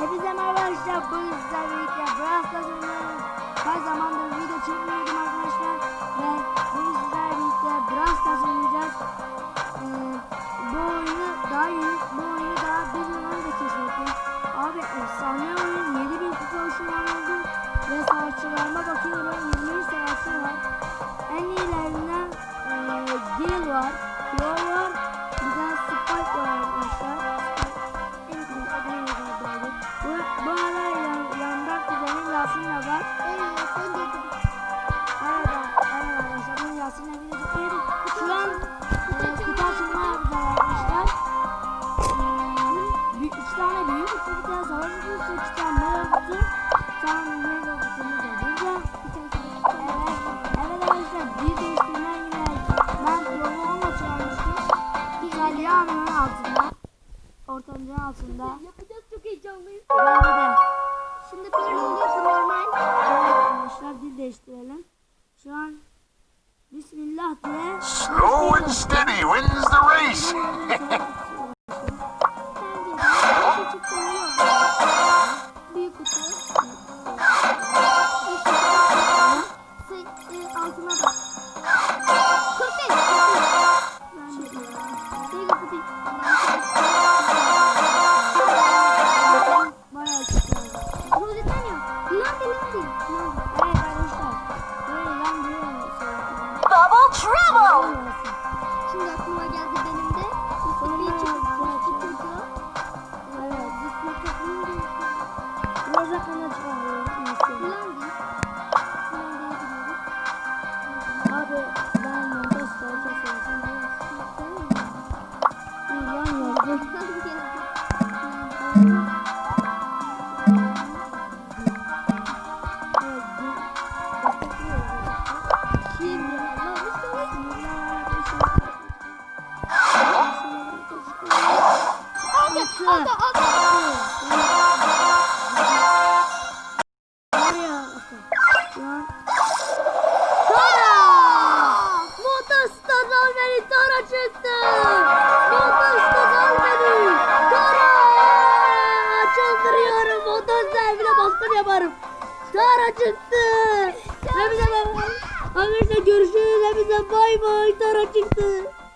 Hepinize merhaba arkadaşlar. Bugün sizlerle birlikte Brawl Stars oynuyoruz. Kaç zamandır video çekmiyordum arkadaşlar. Ve bugün sizlerle birlikte Brawl Stars oynayacağız. Ee, bu oyunu daha yeni, bu oyunu daha bir yıl önce keşfettim. Abi efsane oyun. 7000 kupa hoşuma oldu. Ve savaşçılarıma bakıyorum. 23 savaşçı var. En iyilerinden e, Gale var. Crow Yasin de var. Evet, evet arkadaşlar ben Yasin'le birlikte şu an e, kutu açılma yapacağız arkadaşlar. Bir, iki tane büyük kutu, bir tane savaş kutusu, iki tane mega kutu. Bir tane mega kutumuz da burada. Evet, evet arkadaşlar bir değiştirme yine ben yolu onunla çağırmıştım. İtalya'nın altında. Ortancının altında. Yapacağız çok heyecanlıyız. Böyle. Şimdi böyle oluyorsa normal. Arkadaşlar dil değiştirelim. Şu an Bismillah diye Slow and steady wins the race. Çıktı. Motosta Zalveri Tara. Çıldırıyorum. Motosta bile bastım yaparım. Tara çıktı. Hepinize. Arkadaşlar görüşürüz. Hepinize bay bay. Tara çıktı.